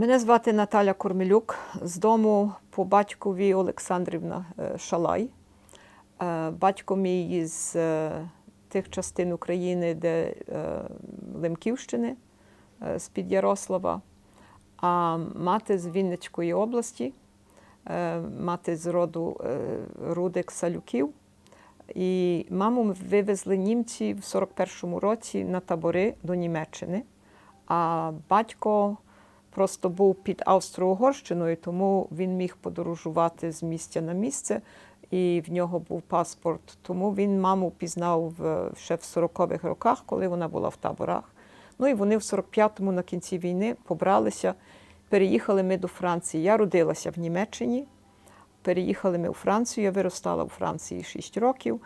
Мене звати Наталя Кормелюк з дому по батькові Олександрівна е, Шалай. Е, Батько мій з е, тих частин України, де Лемківщини, з-під Ярослава, а мати з Вінницької області, мати з роду Рудик Салюків. І маму вивезли німці в 41-му році на табори до Німеччини. А батько просто був під Австро-Угорщиною, тому він міг подорожувати з місця на місце, і в нього був паспорт. Тому він маму пізнав ще в 40-х роках, коли вона була в таборах. Ну і вони в 45-му на кінці війни побралися. Переїхали ми до Франції. Я родилася в Німеччині. Переїхали ми у Францію. Я виростала у Франції 6 років.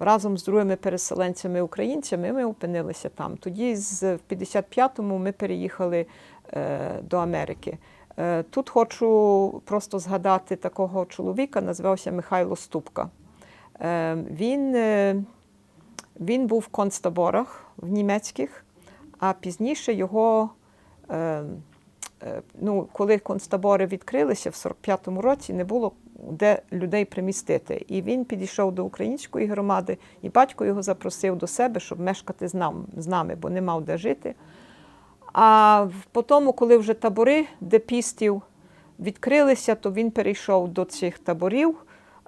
Разом з другими переселенцями українцями ми опинилися там. Тоді, з- в 55-му, ми переїхали е, до Америки. Е, Тут хочу просто згадати такого чоловіка, називався Михайло Ступка. Е, Він, він був в концтаборах в німецьких, а пізніше його. Ну, коли концтабори відкрилися в 45-му році, не було де людей примістити. І він підійшов до української громади, і батько його запросив до себе, щоб мешкати з нам- з нами, бо не мав де жити. А в- по тому, коли вже табори депістів відкрилися, то він перейшов до цих таборів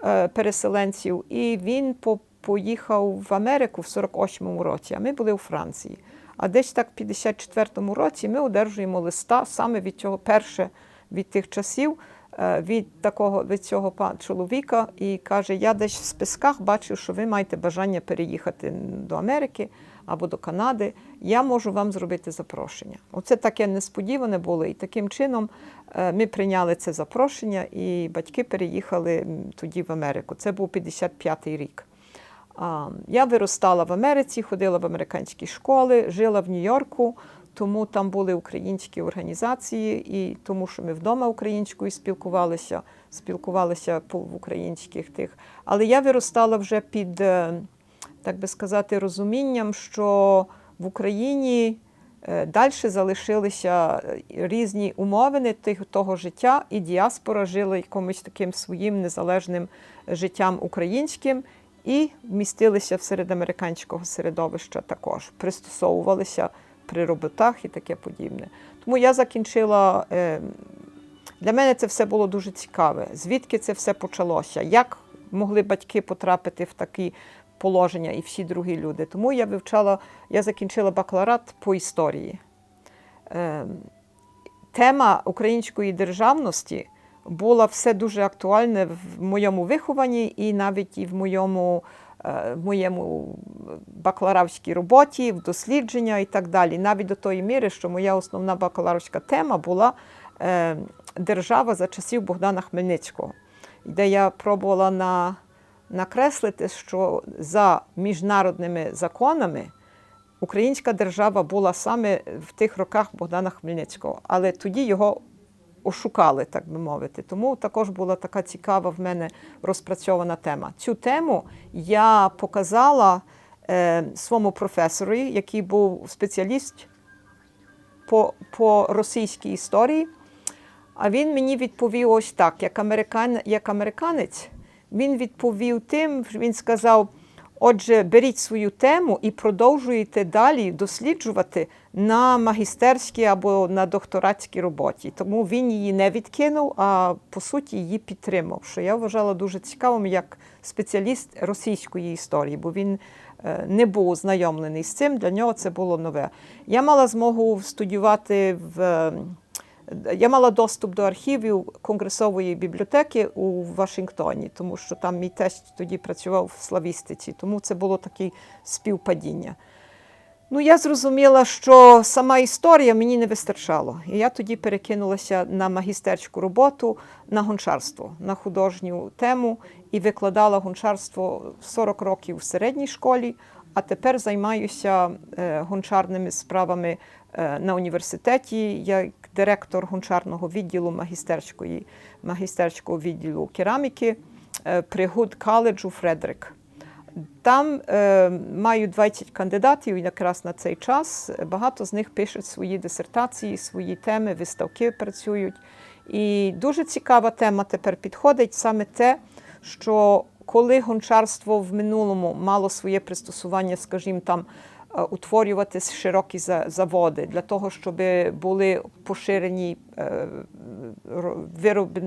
е, переселенців, і він по- поїхав в Америку в 48-му році, а ми були у Франції. А десь так в 54-му році ми одержуємо листа саме від цього перше від тих часів, від такого від цього чоловіка, і каже: Я десь в списках бачив, що ви маєте бажання переїхати до Америки або до Канади. Я можу вам зробити запрошення. Оце таке несподіване було. І таким чином е, ми прийняли це запрошення, і батьки переїхали тоді в Америку. Це був 55-й рік. Я виростала в Америці, ходила в американські школи, жила в Нью-Йорку, тому там були українські організації, і тому що ми вдома українською спілкувалися, спілкувалися в українських тих. Але я виростала вже під, е, так би сказати, розумінням, що в Україні далі залишилися е, різні умовини тих, того життя, і діаспора жила якимось таким своїм незалежним життям українським і вмістилися в середамериканського середовища також, пристосовувалися при роботах і таке подібне. Тому я закінчила. е, Для мене це все було дуже цікаве. Звідки це все почалося? Як могли батьки потрапити в такі положення і всі другі люди? Тому я вивчала, я закінчила бакалаврат по історії. Е, Тема української державності була все дуже актуальне в моєму вихованні і навіть і в моєму, в моєму бакалаврській роботі, в дослідження і так далі. Навіть до тої міри, що моя основна бакалаврська тема була е, держава за часів Богдана Хмельницького, де я пробувала на, накреслити, що за міжнародними законами. Українська держава була саме в тих роках Богдана Хмельницького, але тоді його ошукали, так би мовити. Тому також була така цікава в мене розпрацьована тема. Цю тему я показала е, своєму професору, який був спеціаліст по, по російській історії. А він мені відповів ось так: як, американ, як американець, він відповів тим, він сказав. Отже, беріть свою тему і продовжуйте далі досліджувати на магістерській або на докторатській роботі. Тому він її не відкинув, а по суті її підтримав, що я вважала дуже цікавим як спеціаліст російської історії, бо він е, не був ознайомлений з цим. Для нього це було нове. Я мала змогу студіювати в. Я мала доступ до архівів Конгресової бібліотеки у Вашингтоні, тому що там мій тесть тоді працював в славістиці, тому це було таке співпадіння. Ну, я зрозуміла, що сама історія мені не вистачало. І я тоді перекинулася на магістерську роботу на гончарство, на художню тему і викладала гончарство 40 років в середній школі, а тепер займаюся е, гончарними справами е, на університеті. Я директор гончарного відділу магістерської, магістерського відділу кераміки е, при Гуд коледжу Фредерик. Там е, маю 20 кандидатів якраз на цей час. Багато з них пишуть свої дисертації, свої теми, виставки працюють. І дуже цікава тема тепер підходить саме те, що коли гончарство в минулому мало своє пристосування, скажімо, там е, утворювати широкі за- заводи для того, щоб були поширені е,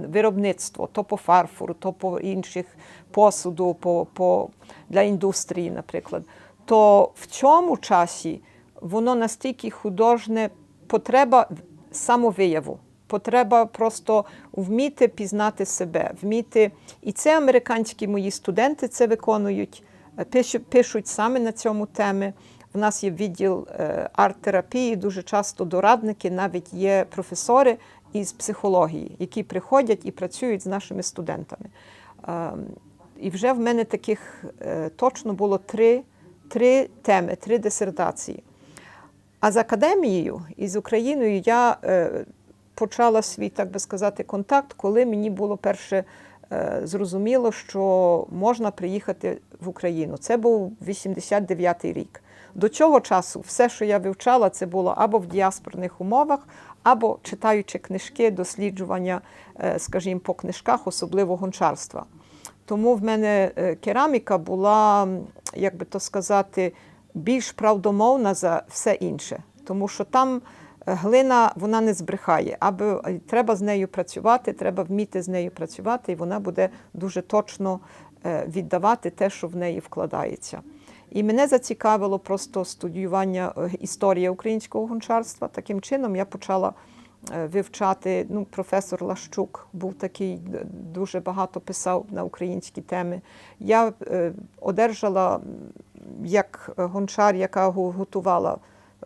виробництво, то по фарфору, то по інших посуду, по, по, для індустрії, наприклад, то в цьому часі воно настільки художне потреба самовияву. Потреба просто вміти пізнати себе, вміти. І це американські мої студенти це виконують, е, пишуть, саме на цьому теми. В нас є відділ е, арт-терапії, дуже часто дорадники, навіть є професори із психології, які приходять і працюють з нашими студентами. Ем, І вже в мене таких е, точно було три, три теми, три дисертації. А з академією і з Україною я почала свій, так би сказати, контакт, коли мені було перше е, зрозуміло, що можна приїхати в Україну. Це був 89-й рік. До цього часу все, що я вивчала, це було або в діаспорних умовах, або читаючи книжки, досліджування, е, скажімо, по книжках, особливо гончарства. Тому в мене е, кераміка була, як би то сказати, більш правдомовна за все інше. Тому що там глина вона не збрехає, аби е, треба з нею працювати, треба вміти з нею працювати, і вона буде дуже точно е, віддавати те, що в неї вкладається. І мене зацікавило просто студіювання е, історії українського гончарства. Таким чином я почала вивчати. Ну, професор Лащук був такий, дуже багато писав на українські теми. Я одержала як гончар, яка готувала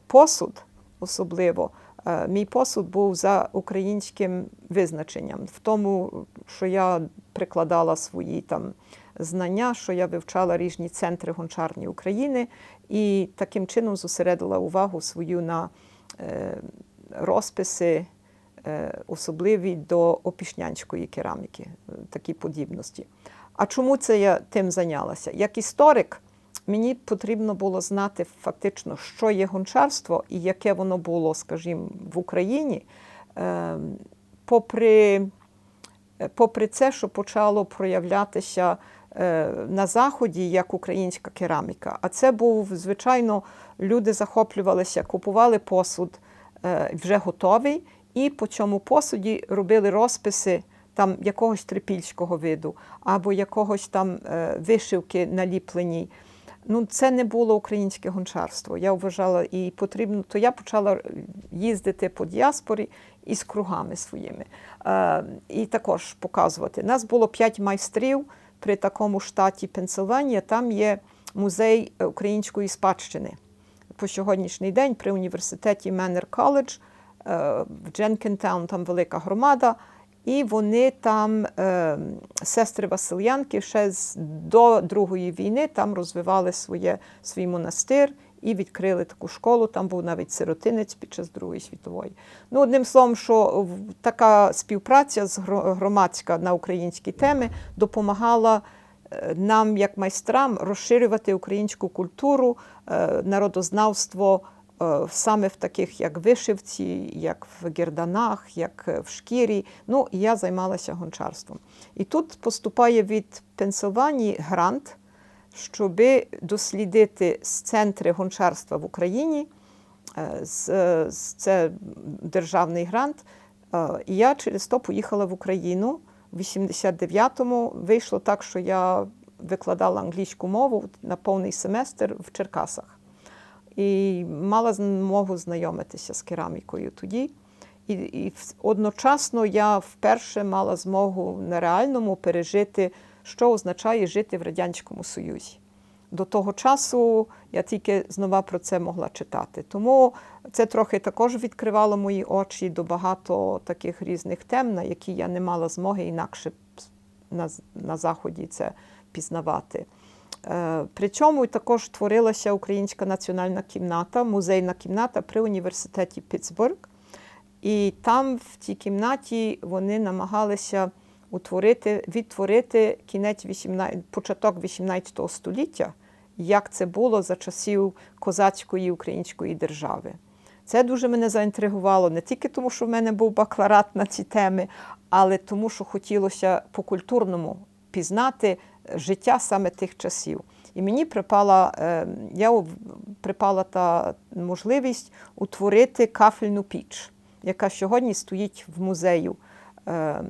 посуд, особливо. е, Мій посуд був за українським визначенням, в тому, що я прикладала свої там знання, що я вивчала різні центри гончарні України і таким чином зосередила увагу свою на е, розписи, е, особливі до опішнянської кераміки, такі подібності. А чому це я тим зайнялася? Як історик, мені потрібно було знати фактично, що є гончарство і яке воно було, скажімо, в Україні, е, попри, е, попри це, що почало проявлятися е, на Заході як українська кераміка. А це був, звичайно, люди захоплювалися, купували посуд е, вже готовий, і по цьому посуді робили розписи там якогось трипільського виду або якогось там вишивки наліпленій. Ну, це не було українське гончарство. Я вважала, і потрібно, то я почала їздити по діаспорі із кругами своїми. Е, і також показувати. Нас було п'ять майстрів при такому штаті Пенсильванія. Там є музей української спадщини. По сьогоднішній день при університеті Меннер Коледж в Дженкентаун, там велика громада. І вони там, е, сестри Васильянки, ще з, до Другої війни там розвивали своє, свій монастир і відкрили таку школу. Там був навіть сиротинець під час Другої світової. Ну, одним словом, що така співпраця з громадська на українські теми допомагала е, нам, як майстрам, розширювати українську культуру, е, народознавство саме в таких, як вишивці, як в герданах, як е, в шкірі. Ну, і я займалася гончарством. І тут поступає від Пенсильванії грант, щоб дослідити центри гончарства в Україні. Е, е, Це державний грант. Е, І я через то поїхала в Україну. В 89-му вийшло так, що я викладала англійську мову на повний семестр в Черкасах. І мала змогу знайомитися з керамікою тоді. І, і одночасно я вперше мала змогу на реальному пережити, що означає жити в Радянському Союзі. До того часу я тільки знова про це могла читати. Тому це трохи також відкривало мої очі до багато таких різних тем, на які я не мала змоги інакше на, на Заході це пізнавати. Е, Причому також творилася Українська національна кімната, музейна кімната при університеті Піттсбург. І там, в тій кімнаті, вони намагалися утворити, відтворити кінець 18, початок 18 століття, як це було за часів козацької української держави. Це дуже мене заінтригувало не тільки тому, що в мене був бакалаврат на ці теми, але тому, що хотілося по-культурному пізнати життя саме тих часів. І мені припала, е, я припала та можливість утворити кафельну піч, яка сьогодні стоїть в музею, е,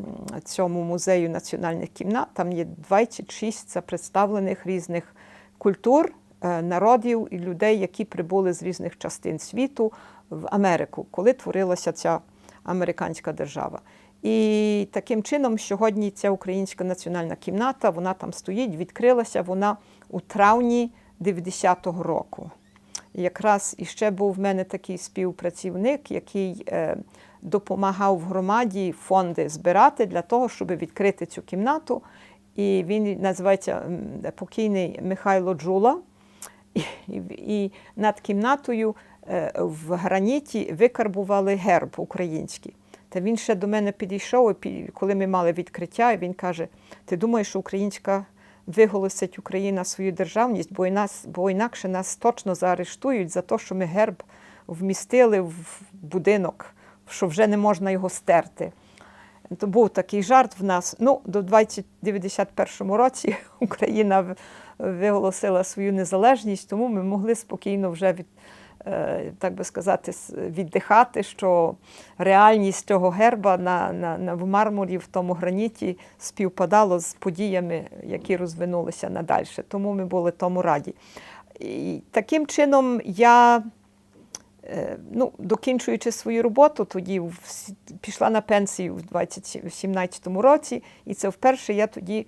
цьому музею національних кімнат. Там є 26 представлених різних культур, е, народів і людей, які прибули з різних частин світу в Америку, коли творилася ця американська держава. І таким чином, сьогодні ця українська національна кімната, вона там стоїть, відкрилася вона у травні 90-го року. І якраз іще був в мене такий співпрацівник, який е, допомагав громаді фонди збирати для того, щоб відкрити цю кімнату. І він називається покійний Михайло Джула. І, і над кімнатою е, в граніті викарбували герб український. Та він ще до мене підійшов, коли ми мали відкриття, і він каже: Ти думаєш, що українська виголосить Україна свою державність, бо, нас, бо інакше нас точно заарештують за те, що ми герб вмістили в будинок, що вже не можна його стерти. То був такий жарт в нас. Ну, до 2091 році Україна виголосила свою незалежність, тому ми могли спокійно вже від, так би сказати, віддихати, що реальність цього герба на, на, на в мармурі в тому граніті співпадало з подіями, які розвинулися надалі. Тому ми були тому раді. І таким чином я. Е, ну, докінчуючи свою роботу, тоді пішла на пенсію в 2017 році, і це вперше я тоді е,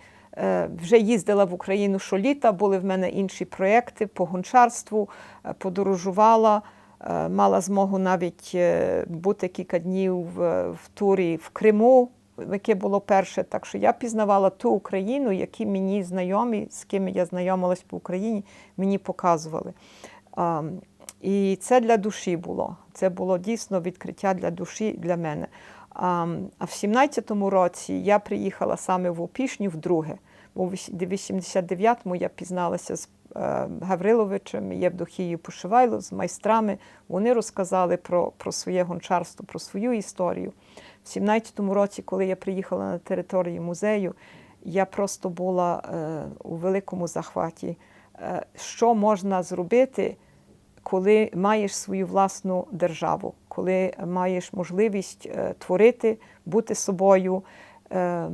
вже їздила в Україну щоліта, були в мене інші проєкти по гончарству, е, подорожувала, е, мала змогу навіть е, бути кілька днів в, в турі в Криму, яке було перше. Так що я пізнавала ту Україну, які мені знайомі, з ким я знайомилась по Україні, мені показували. І це для душі було. Це було дійсно відкриття для душі для мене. А, в 17-му році я приїхала саме в Опішню вдруге. Бо 89-му я пізналася з е, Гавриловичем Євдохією Пошивайло, з майстрами. Вони розказали про, про своє гончарство, про свою історію. В 17-му році, коли я приїхала на територію музею, я просто була е, у великому захваті. Е, що можна зробити, коли маєш свою власну державу, коли маєш можливість е, творити, бути собою, е,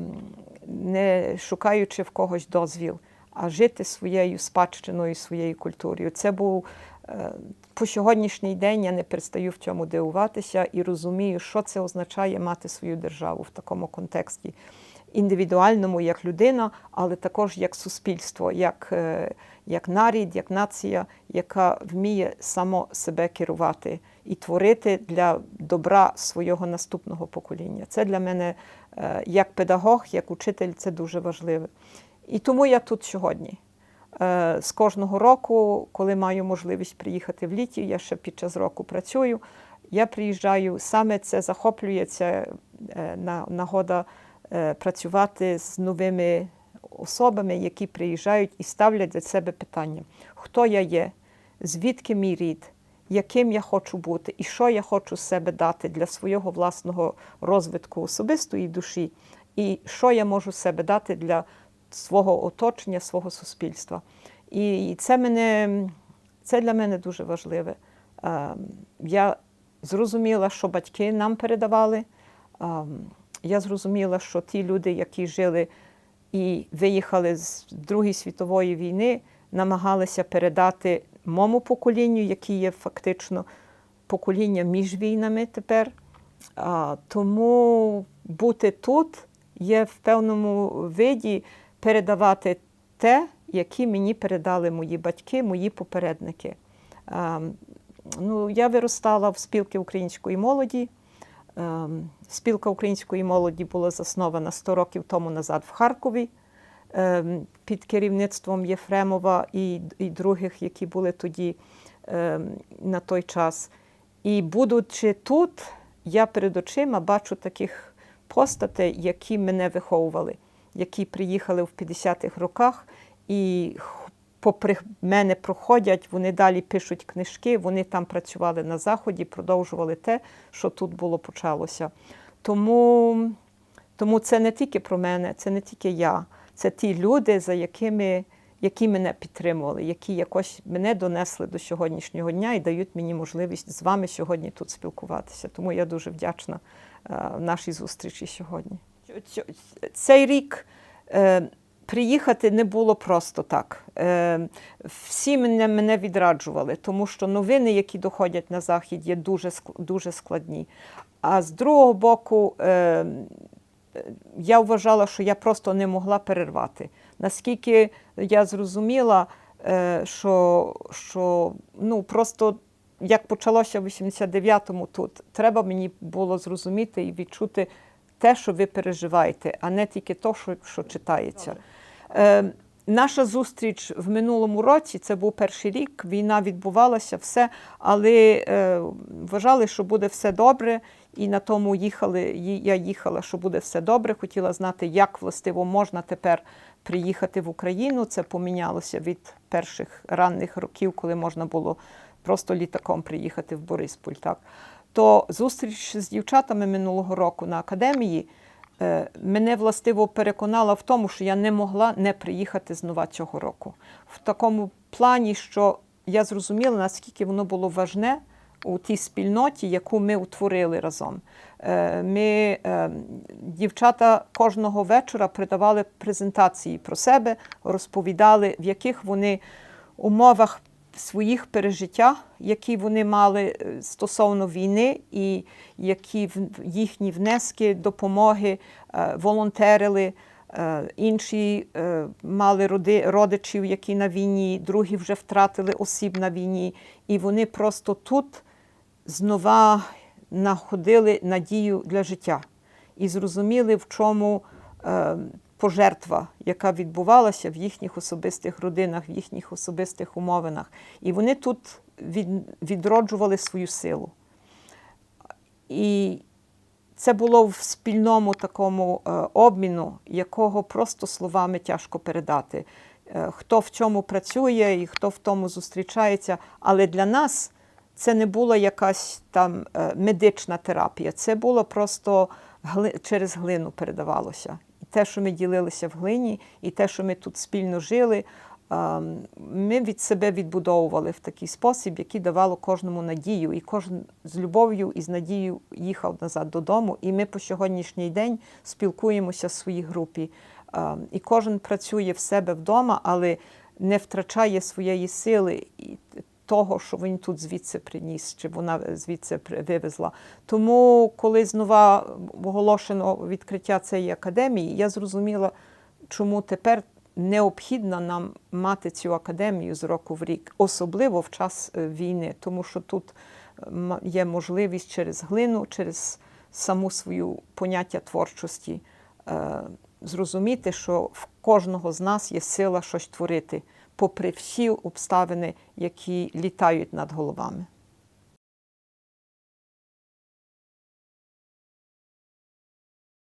не шукаючи в когось дозвіл, а жити своєю спадщиною, своєю культурою. Це був е, по сьогоднішній день я не перестаю в цьому дивуватися і розумію, що це означає мати свою державу в такому контексті індивідуальному як людина, але також як суспільство, як, е, як нарід, як нація, яка вміє само себе керувати і творити для добра свого наступного покоління. Це для мене е, як педагог, як учитель, це дуже важливе. І тому я тут сьогодні. Е, З кожного року, коли маю можливість приїхати в літі, я ще під час року працюю. Я приїжджаю, саме це захоплює це на- нагода працювати з новими особами, які приїжджають і ставлять для себе питання: хто я є, звідки мій рід, яким я хочу бути, і що я хочу з себе дати для свого власного розвитку особистої душі, і що я можу з себе дати для свого оточення, свого суспільства. І це, мене, це для мене дуже важливе. Е, Я зрозуміла, що батьки нам передавали. Ем, Я зрозуміла, що ті люди, які жили і виїхали з Другої світової війни, намагалися передати моєму поколінню, яке є фактично покоління між війнами тепер. А, Тому бути тут є в певному виді передавати те, які мені передали мої батьки, мої попередники. А, Ну, я виростала в спілки української молоді. Ем, Спілка української молоді була заснована 100 років тому назад в Харкові ем, під керівництвом Єфремова і, і других, які були тоді ем, на той час. І будучи тут, я перед очима бачу таких постатей, які мене виховували, які приїхали в 50-х роках і попри мене проходять, вони далі пишуть книжки, вони там працювали на Заході, продовжували те, що тут було почалося. Тому, тому це не тільки про мене, це не тільки я, це ті люди, за якими, які мене підтримували, які якось мене донесли до сьогоднішнього дня і дають мені можливість з вами сьогодні тут спілкуватися. Тому я дуже вдячна е, нашій зустрічі сьогодні. Цей рік е, приїхати не було просто так. Е, всі мене, мене відраджували, тому що новини, які доходять на захід, є дуже, дуже складні. А з другого боку, е, я вважала, що я просто не могла перервати. Наскільки я зрозуміла, е, що, що ну, просто як почалося в 89-му тут, треба мені було зрозуміти і відчути те, що ви переживаєте, а не тільки те, що, що читається. Е, наша зустріч в минулому році, це був перший рік, війна відбувалася, все, але е, вважали, що буде все добре, і на тому їхали. Я їхала, що буде все добре. Хотіла знати, як властиво можна тепер приїхати в Україну. Це помінялося від перших ранних років, коли можна було просто літаком приїхати в Борисполь. Так. То зустріч з дівчатами минулого року на академії е, мене властиво переконала в тому, що я не могла не приїхати знову цього року. В такому плані, що я зрозуміла, наскільки воно було важне у тій спільноті, яку ми утворили разом. Е, Ми, е, дівчата кожного вечора придавали презентації про себе, розповідали, в яких вони умовах своїх пережиття, які вони мали е, стосовно війни, і які їхні внески, допомоги, е, волонтерили. Е, Інші мали роди, родичів, які на війні, другі вже втратили осіб на війні, і вони просто тут знова знаходили надію для життя і зрозуміли, в чому пожертва, яка відбувалася в їхніх особистих родинах, в їхніх особистих умовинах. І вони тут відроджували свою силу. І це було в спільному такому е, обміну, якого просто словами тяжко передати. Е, хто в чому працює і хто в тому зустрічається. Але для нас це не була якась там е, медична терапія, це було просто через глину передавалося. Те, що ми ділилися в глині, і те, що ми тут спільно жили, ми від себе відбудовували в такий спосіб, який давало кожному надію. І кожен з любов'ю і з надією їхав назад додому. І ми по сьогоднішній день спілкуємося в своїй групі. І кожен працює в себе вдома, але не втрачає своєї сили того, що він тут звідси приніс, чи вона звідси вивезла. Тому, коли знову оголошено відкриття цієї академії, я зрозуміла, чому тепер необхідно нам мати цю академію з року в рік, особливо в час е, війни, тому що тут е, є можливість через глину, через саму свою поняття творчості е, зрозуміти, що в кожного з нас є сила щось творити, попри всі обставини, які літають над головами.